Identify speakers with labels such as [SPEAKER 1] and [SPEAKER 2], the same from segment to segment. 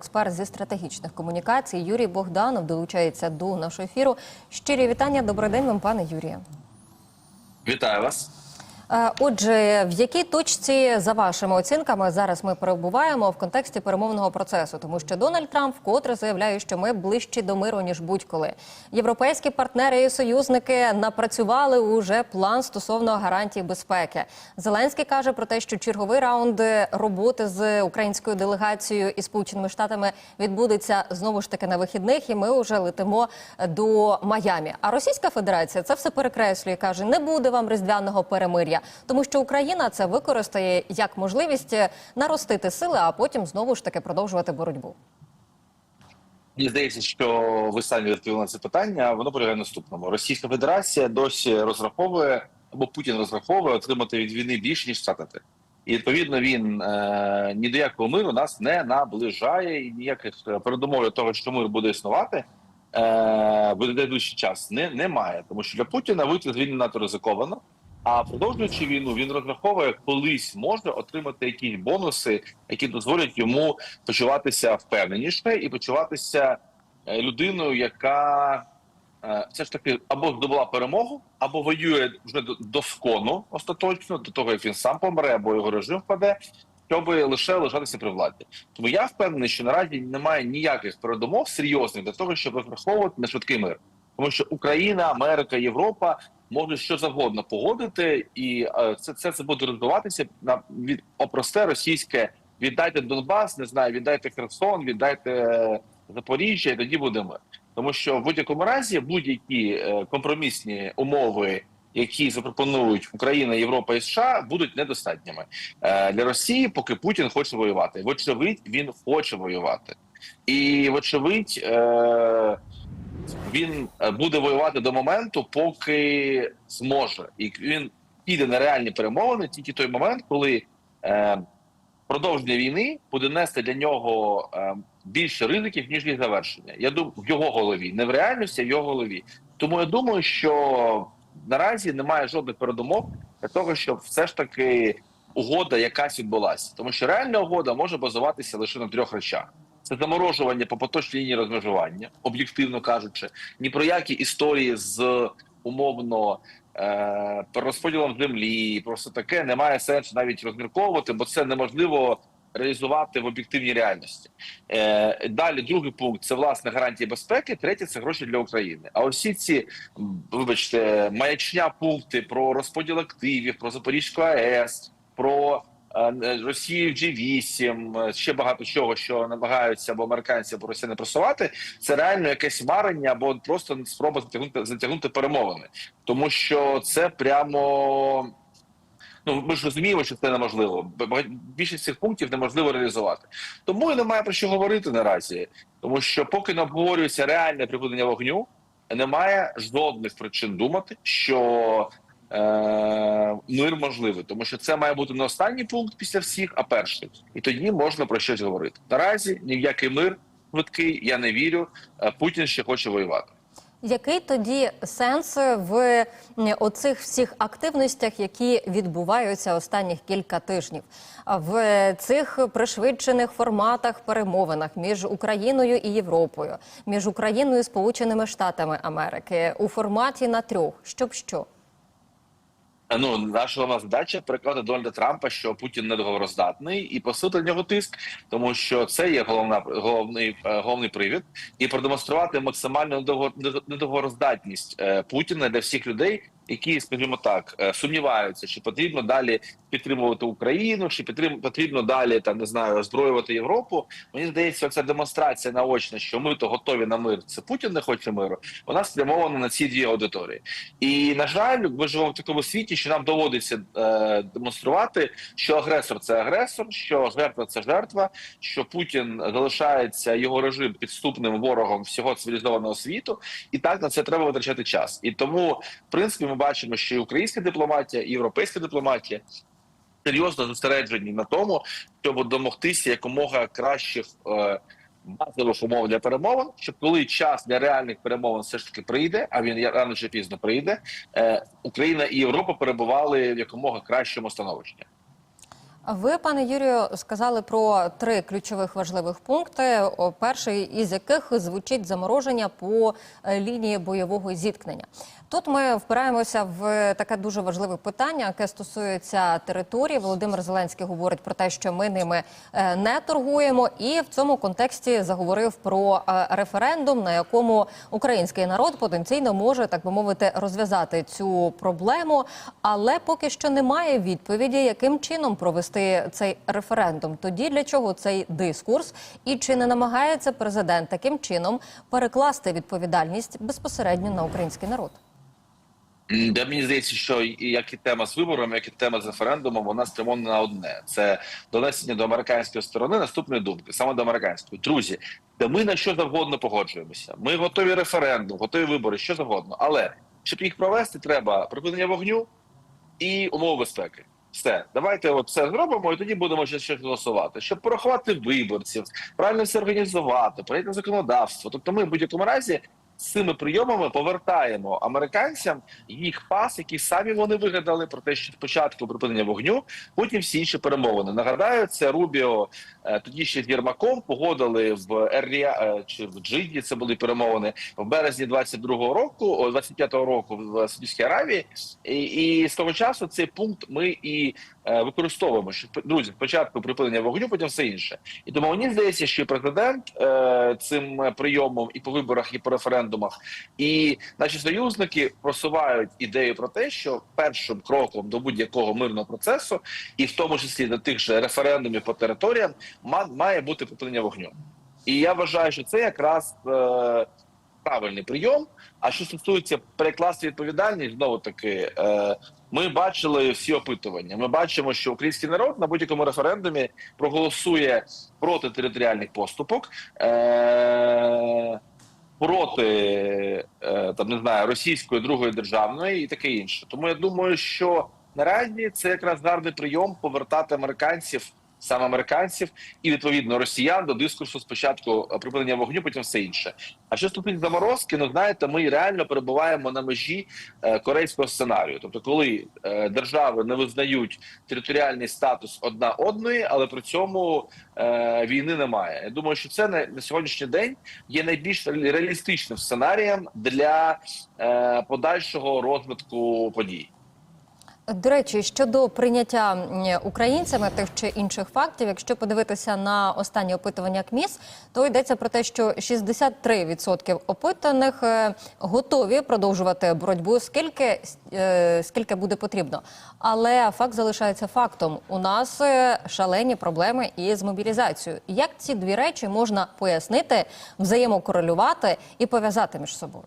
[SPEAKER 1] Експерт зі стратегічних комунікацій Юрій Богданов долучається до нашого ефіру. Щирі вітання. Добрий день вам, пане Юрія.
[SPEAKER 2] Вітаю вас.
[SPEAKER 1] Е, Отже, в якій точці, за вашими оцінками, зараз ми перебуваємо в контексті перемовного процесу, тому що Дональд Трамп вкотре заявляє, що ми ближчі до миру ніж будь-коли. Європейські партнери і союзники напрацювали уже план стосовно гарантій безпеки. Зеленський каже про те, що черговий раунд роботи з українською делегацією і Сполученими Штатами відбудеться знову ж таки на вихідних, і ми вже летимо до Майамі. А Російська Федерація це все перекреслює. каже: не буде вам різдвяного перемир'я, тому що Україна це використає як можливість наростити сили, а потім знову ж таки продовжувати боротьбу.
[SPEAKER 2] Мені здається, що ви самі відповіли на це питання. Воно полягає наступному: Російська Федерація досі розраховує або Путін розраховує отримати від війни більше ніж втратити. І відповідно він е, ні до якого миру нас не наближає, і ніяких е, передумов для того, що мир буде існувати, е, буде найближчий час. Не немає, тому що для Путіна вийти з війни надто ризиковано. А продовжуючи війну, він розраховує колись може отримати якісь бонуси, які дозволять йому почуватися впевненіше і почуватися е, людиною, яка е, все ж таки або здобула перемогу, або воює вже до- скону остаточно, до того як він сам помре, або його режим впаде, щоб лише лишатися при владі. Тому я впевнений, що наразі немає ніяких передумов серйозних для того, щоб розраховувати на швидкий мир. Тому що Україна, Америка, Європа можуть що завгодно погодити, і е, це, це, це буде розвиватися на від просте російське віддайте Донбас, не знаю, віддайте Херсон, віддайте е, Запоріжжя, і тоді буде мир. Тому що в будь-якому разі будь-які е, компромісні умови, які запропонують Україна, Європа і США, будуть недостатніми для Росії, поки Путін хоче воювати. Вочевидь, він хоче воювати, і вочевидь. Він е, буде воювати до моменту, поки зможе, і він піде на реальні перемовини тільки той момент, коли е, продовження війни буде нести для нього е, більше ризиків ніж їх завершення. Я думаю, в його голові, не в реальності, а в його голові. Тому я думаю, що наразі немає жодних передумов для того, щоб все ж таки угода якась відбулася, тому що реальна угода може базуватися лише на трьох речах. Це заморожування по поточній лінії розмежування, об'єктивно кажучи, ні про які історії з умовно е, розподілом землі, про все таке немає сенсу навіть розмірковувати, бо це неможливо реалізувати в об'єктивній реальності. Е, далі другий пункт це власне гарантії безпеки. Третє це гроші для України. А усі ці, вибачте, маячня пункти про розподіл активів, про Запорізьку АЕС, про е, Росію G8, е, ще багато чого, що намагаються або американці, або росіяни просувати. Це реально якесь марення, або просто спроба затягнути затягнути перемовини, тому що це прямо. Ну, ми ж розуміємо, що це неможливо. Більшість цих пунктів неможливо реалізувати. Тому і немає про що говорити наразі, тому що поки не обговорюється реальне припинення вогню, немає жодних причин думати, що е- мир можливий, тому що це має бути не останній пункт після всіх, а перший. І тоді можна про щось говорити. Наразі ні в який мир швидкий, я не вірю. Е, Путін ще хоче воювати.
[SPEAKER 1] Який тоді сенс в оцих всіх активностях, які відбуваються останніх кілька тижнів, в цих пришвидшених форматах перемовинах між Україною і Європою, між Україною і Сполученими Штатами Америки у форматі на трьох, щоб що?
[SPEAKER 2] Ну, наша головна задача переконати Дональда Трампа, що Путін недоговороздатний, і посилити на нього тиск, тому що це є головна головний е, головний привід, і продемонструвати максимальну недого- недоговороздатність е, Путіна для всіх людей, які, скажімо так, е, сумніваються, чи потрібно далі підтримувати Україну, чи потрібно далі там не знаю озброювати Європу. Мені здається, ця демонстрація наочна, що ми то готові на мир. Це Путін не хоче миру. Вона спрямована на ці дві аудиторії. І на жаль, ми живемо в такому світі, що нам доводиться е, демонструвати, що агресор це агресор, що жертва це жертва, що Путін залишається його режим підступним ворогом всього цивілізованого світу, і так на це треба витрачати час. І тому, в принципі, ми бачимо, що і українська дипломатія, і європейська дипломатія. Серйозно зосереджені на тому, щоб домогтися якомога кращих е, базових умов для перемовин, щоб коли час для реальних перемовин все ж таки прийде, а він рано чи пізно прийде, е, Україна і Європа перебували в якомога кращому становищі.
[SPEAKER 1] Ви, пане Юрію, сказали про три ключових важливих пункти. Перший із яких звучить замороження по е, лінії бойового зіткнення. Тут ми впираємося в таке дуже важливе питання, яке стосується території. Володимир Зеленський говорить про те, що ми ними е, не торгуємо, і в цьому контексті заговорив про е, референдум, на якому український народ потенційно може, так би мовити, розв'язати цю проблему. Але поки що немає відповіді, яким чином провести цей референдум. Тоді для чого цей дискурс, і чи не намагається президент таким чином перекласти відповідальність безпосередньо на український народ?
[SPEAKER 2] Де мені здається, що як і тема з виборами, як і тема з референдумом, вона спрямована на одне: це донесення до американської сторони наступної думки, саме до американської. Друзі, де ми на що завгодно погоджуємося. Ми готові референдум, готові вибори, що завгодно. Але щоб їх провести, треба припинення вогню і умови безпеки. Все, давайте от все зробимо, і тоді будемо ще щось голосувати, щоб порахувати виборців, правильно все організувати, прийняти законодавство. Тобто, ми в будь-якому разі цими прийомами повертаємо американцям їх пас, який самі вони вигадали про те, що спочатку припинення вогню, потім всі інші перемовини. Нагадаю, це Рубіо е, тоді ще з Єрмаком погодили в Ерлія е, чи в Джиді. Це були перемовини в березні 22-го року, о, 25-го року в Саудівській Аравії. І, і з того часу цей пункт ми і використовуємо. Що друзі, спочатку припинення вогню, потім все інше. І тому мені здається, що президент е, цим прийомом і по виборах, і по референдумах, і наші союзники просувають ідею про те, що першим кроком до будь-якого мирного процесу, і в тому числі до тих же референдумів по територіям, ма- має бути припинення вогню. І я вважаю, що це якраз е, правильний прийом. А що стосується перекласти відповідальність, знову таки, е, ми бачили всі опитування. Ми бачимо, що український народ на будь-якому референдумі проголосує проти територіальних поступок. Е, Проти е, там не знаю російської другої державної і таке інше. Тому я думаю, що наразі це якраз гарний прийом повертати американців, саме американців, і відповідно росіян до дискурсу спочатку е, припинення вогню, потім все інше. А що стосується заморозки, ну знаєте, ми реально перебуваємо на межі е, корейського сценарію. Тобто, коли е, держави не визнають територіальний статус одна одної, але при цьому війни немає. Я думаю, що це на, сьогоднішній день є найбільш ре- реалістичним сценарієм для подальшого розвитку подій.
[SPEAKER 1] До речі, щодо прийняття українцями тих чи інших фактів, якщо подивитися на останні опитування КМІС, то йдеться про те, що 63% опитаних е, готові продовжувати боротьбу, скільки, е, скільки буде потрібно. Але факт залишається фактом. У нас е, шалені проблеми із мобілізацією. Як ці дві речі можна пояснити, взаємокорелювати і пов'язати між собою?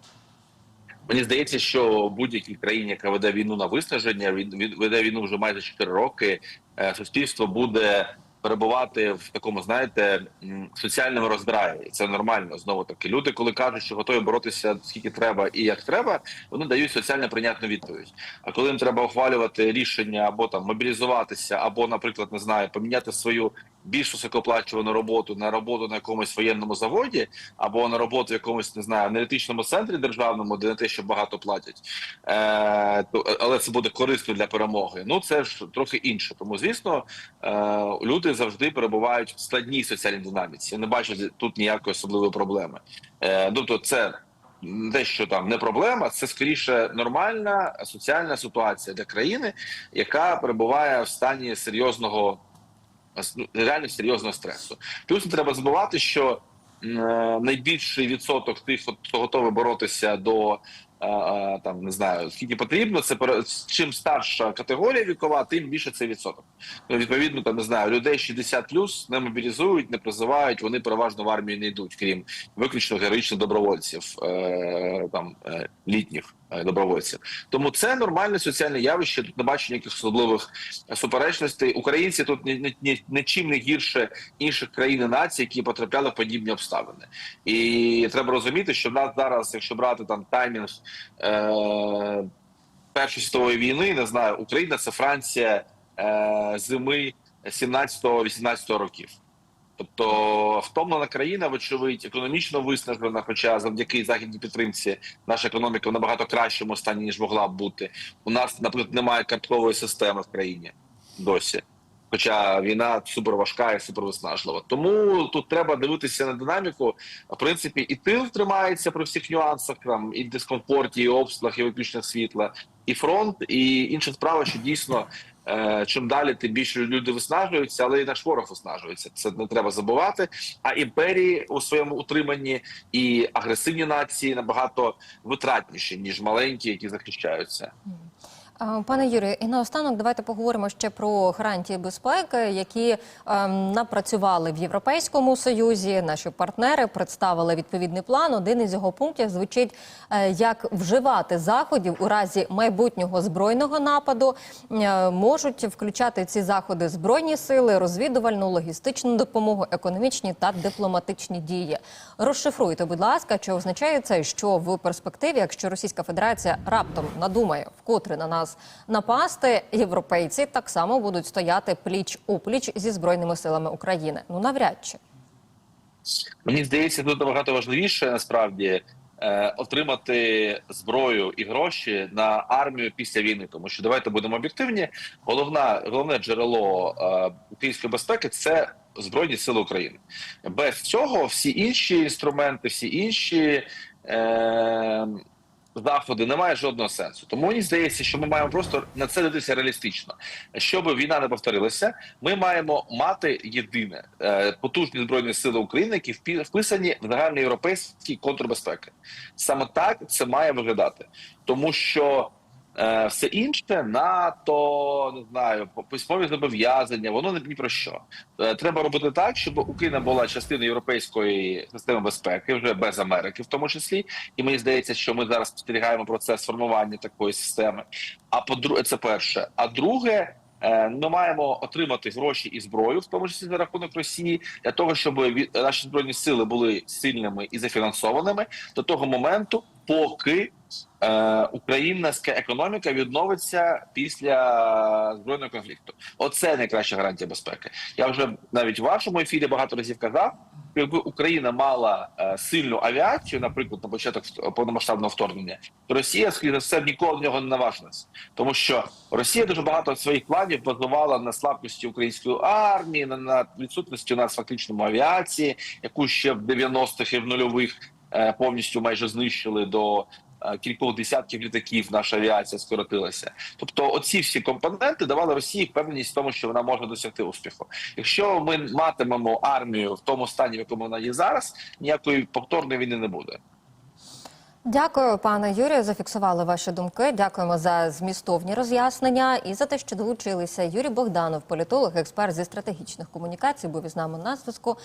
[SPEAKER 2] Мені здається, що будь-якій країні, яка веде війну на виснаження, веде війну вже майже 4 роки. е, Суспільство буде перебувати в такому, знаєте, соціальному роздраї. І Це нормально. Знову таки, люди, коли кажуть, що готові боротися скільки треба і як треба, вони дають соціально прийнятну відповідь. А коли їм треба ухвалювати рішення або там мобілізуватися, або, наприклад, не знаю, поміняти свою більш високооплачувану роботу на роботу на якомусь воєнному заводі, або на роботу в якомусь не знаю аналітичному центрі державному, де не те, що багато платять, е, то, але це буде корисно для перемоги. Ну це ж трохи інше. Тому звісно, е, люди завжди перебувають в складній соціальній динаміці. Я не бачу тут ніякої особливої проблеми. Е, тобто, це. Те, що там не проблема, це скоріше нормальна соціальна ситуація для країни, яка перебуває в стані серйозного реально серйозного стресу. Плюс не треба забувати, що е, найбільший відсоток тих, хто готовий боротися до там не знаю скільки потрібно. Це чим старша категорія вікова, тим більше цей відсоток. Ну, відповідно, там не знаю, людей 60 плюс не мобілізують, не призивають. Вони переважно в армію не йдуть, крім виключно героїчних добровольців, е, там е, літніх е, добровольців. Тому це нормальне соціальне явище. Тут не бачу ніяких особливих суперечностей. Українці тут ні, ні, нічим не гірше інших країн і націй, які потрапляли в подібні обставини. І треба розуміти, що в нас зараз, якщо брати там таймінг е, Першої світової війни, не знаю, Україна це Франція е, зими 17-18 років. Тобто втомлена країна, вочевидь, економічно виснажена, хоча завдяки західній підтримці наша економіка в набагато кращому стані ніж могла б бути. У нас, наприклад, немає карткової системи в країні досі. Хоча війна супер важка і супер виснажлива. Тому тут треба дивитися на динаміку. В принципі, і тил тримається при всіх нюансах, там і дискомфорті, і обстрілах, і виключеннях світла, і фронт, і інша справа, що дійсно. е, Чим далі, тим більше люди виснажуються, але і наш ворог виснажується. Це не треба забувати. А імперії у своєму утриманні і агресивні нації набагато витратніші ніж маленькі, які захищаються.
[SPEAKER 1] Пане Юрію, і наостанок давайте поговоримо ще про гарантії безпеки, які ем, напрацювали в Європейському Союзі. Наші партнери представили відповідний план. Один із його пунктів звучить е, як вживати заходів у разі майбутнього збройного нападу. Е, можуть включати ці заходи збройні сили, розвідувальну, логістичну допомогу, економічні та дипломатичні дії. Розшифруйте, будь ласка, чи означає це, що в перспективі, якщо Російська Федерація раптом надумає вкотре на нас напасти, європейці так само будуть стояти пліч опліч зі збройними силами України. Ну навряд чи.
[SPEAKER 2] Мені здається, тут набагато важливіше насправді е, отримати зброю і гроші на армію після війни. Тому що давайте будемо об'єктивні. Головна головне джерело е, української безпеки це збройні сили України. Без цього всі інші інструменти, всі інші. Е, Заходи немає жодного сенсу, тому мені здається, що ми маємо просто на це дивитися реалістично. Щоб війна не повторилася, ми маємо мати єдине е, потужні збройні сили України, які вписані в загальноєвропейські контрбезпеки. Саме так це має виглядати, тому що все інше НАТО, не знаю, письмові зобов'язання, воно не ні про що. Е, Треба робити так, щоб Україна була частиною європейської системи безпеки, вже без Америки, в тому числі. І мені здається, що ми зараз спостерігаємо процес формування такої системи. А по це перше. А друге. е, Ми маємо отримати гроші і зброю, в тому числі за рахунок Росії, для того, щоб наші збройні сили були сильними і зафінансованими до того моменту, поки е, українська економіка відновиться після збройного конфлікту. Оце найкраща гарантія безпеки. Я вже навіть в вашому ефірі багато разів казав. Якби Україна мала е, сильну авіацію, наприклад, на початок повномасштабного вторгнення, то Росія скоріше за все ніколи в нього не наважилась, тому що Росія дуже багато своїх планів базувала на слабкості української армії, на, на відсутності у нас фактично авіації, яку ще в 90-х і в нульових е, повністю майже знищили до е, кількох десятків літаків. Наша авіація скоротилася. Тобто, оці всі компоненти давали Росії впевненість в тому, що вона може досягти успіху. Якщо ми матимемо армію в тому стані, в якому вона є зараз, ніякої повторної війни не буде.
[SPEAKER 1] Дякую, пане Юрію. Зафіксували ваші думки. Дякуємо за змістовні роз'яснення і за те, що долучилися. Юрій Богданов, політолог, експерт зі стратегічних комунікацій, був із нами на зв'язку.